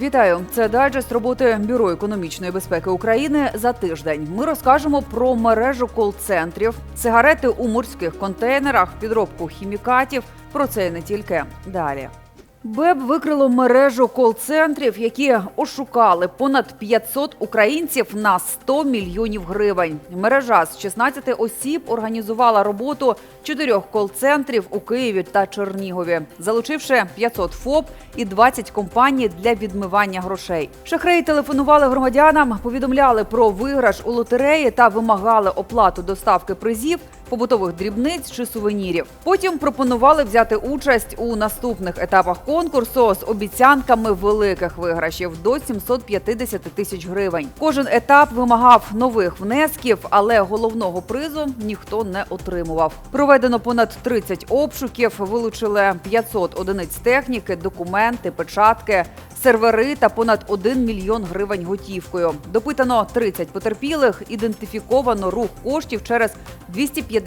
Вітаю! Це дайджест роботи Бюро економічної безпеки України за тиждень. Ми розкажемо про мережу кол-центрів, сигарети у морських контейнерах, підробку хімікатів. Про це і не тільки далі. БЕБ викрило мережу кол-центрів, які ошукали понад 500 українців на 100 мільйонів гривень. Мережа з 16 осіб організувала роботу чотирьох кол-центрів у Києві та Чернігові, залучивши 500 ФОП і 20 компаній для відмивання грошей. Шахреї телефонували громадянам, повідомляли про виграш у лотереї та вимагали оплату доставки призів побутових дрібниць чи сувенірів. Потім пропонували взяти участь у наступних етапах конкурсу з обіцянками великих виграшів до 750 тисяч гривень. Кожен етап вимагав нових внесків, але головного призу ніхто не отримував. Проведено понад 30 обшуків, вилучили 500 одиниць техніки, документи, печатки. Сервери та понад 1 мільйон гривень готівкою. Допитано 30 потерпілих, ідентифіковано рух коштів через 250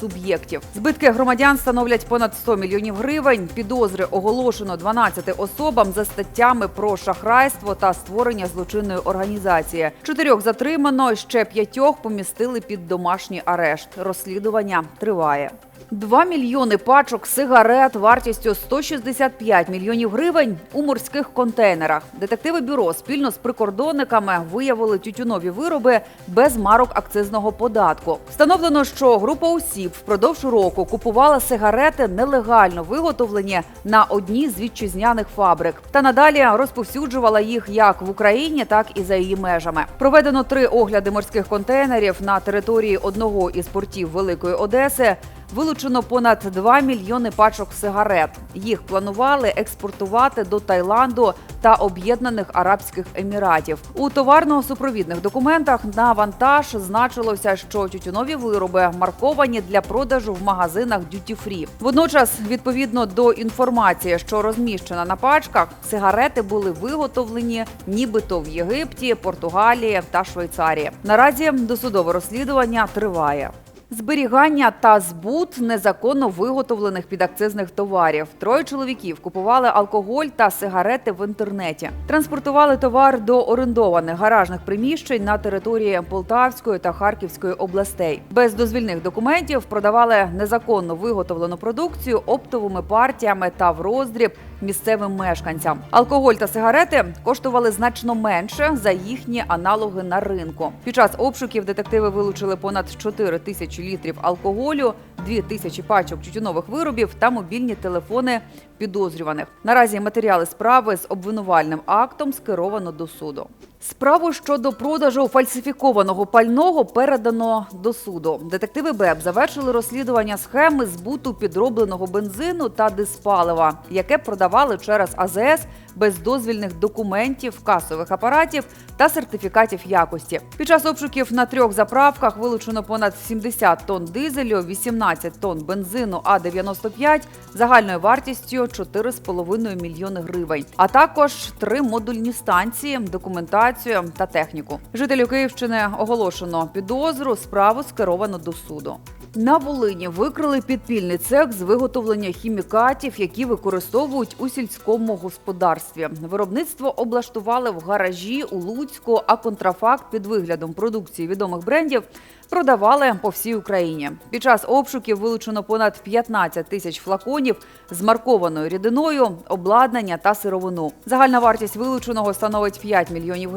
суб'єктів. Збитки громадян становлять понад 100 мільйонів гривень. Підозри оголошено 12 особам за статтями про шахрайство та створення злочинної організації. Чотирьох затримано, ще п'ятьох помістили під домашній арешт. Розслідування триває. 2 мільйони пачок сигарет вартістю 165 мільйонів гривень у морських контейнерах. Детективи бюро спільно з прикордонниками виявили тютюнові вироби без марок акцизного податку. Встановлено, що група осіб впродовж року купувала сигарети нелегально виготовлені на одній з вітчизняних фабрик, та надалі розповсюджувала їх як в Україні, так і за її межами. Проведено три огляди морських контейнерів на території одного із портів Великої Одеси. Вилучено понад 2 мільйони пачок сигарет. Їх планували експортувати до Таїланду та Об'єднаних Арабських Еміратів. У товарно-супровідних документах на вантаж значилося, що тютюнові вироби марковані для продажу в магазинах Free. Водночас, відповідно до інформації, що розміщена на пачках, сигарети були виготовлені нібито в Єгипті, Португалії та Швейцарії. Наразі досудове розслідування триває. Зберігання та збут незаконно виготовлених підакцизних товарів. Троє чоловіків купували алкоголь та сигарети в інтернеті. Транспортували товар до орендованих гаражних приміщень на території Полтавської та Харківської областей. Без дозвільних документів продавали незаконно виготовлену продукцію оптовими партіями та в роздріб місцевим мешканцям. Алкоголь та сигарети коштували значно менше за їхні аналоги на ринку. Під час обшуків детективи вилучили понад 4 тисячі літрів алкоголю, 2 тисячі пачок тютюнових виробів та мобільні телефони підозрюваних. Наразі матеріали справи з обвинувальним актом скеровано до суду. Справу щодо продажу фальсифікованого пального передано до суду. Детективи БЕБ завершили розслідування схеми збуту підробленого бензину та диспалива, яке продавали через АЗС без дозвільних документів, касових апаратів та сертифікатів якості. Під час обшуків на трьох заправках вилучено понад 70 тонн дизелю, 18 тонн бензину А95 загальною вартістю 4,5 мільйони гривень, а також три модульні станції, документацію та техніку. Жителю Київщини оголошено підозру. Справу скеровано до суду. На Волині викрили підпільний цех з виготовлення хімікатів, які використовують у сільському господарстві. Виробництво облаштували в гаражі у Луцьку, а контрафакт під виглядом продукції відомих брендів продавали по всій Україні. Під час обшуків вилучено понад 15 тисяч флаконів з маркованою рідиною, обладнання та сировину. Загальна вартість вилученого становить 5 мільйонів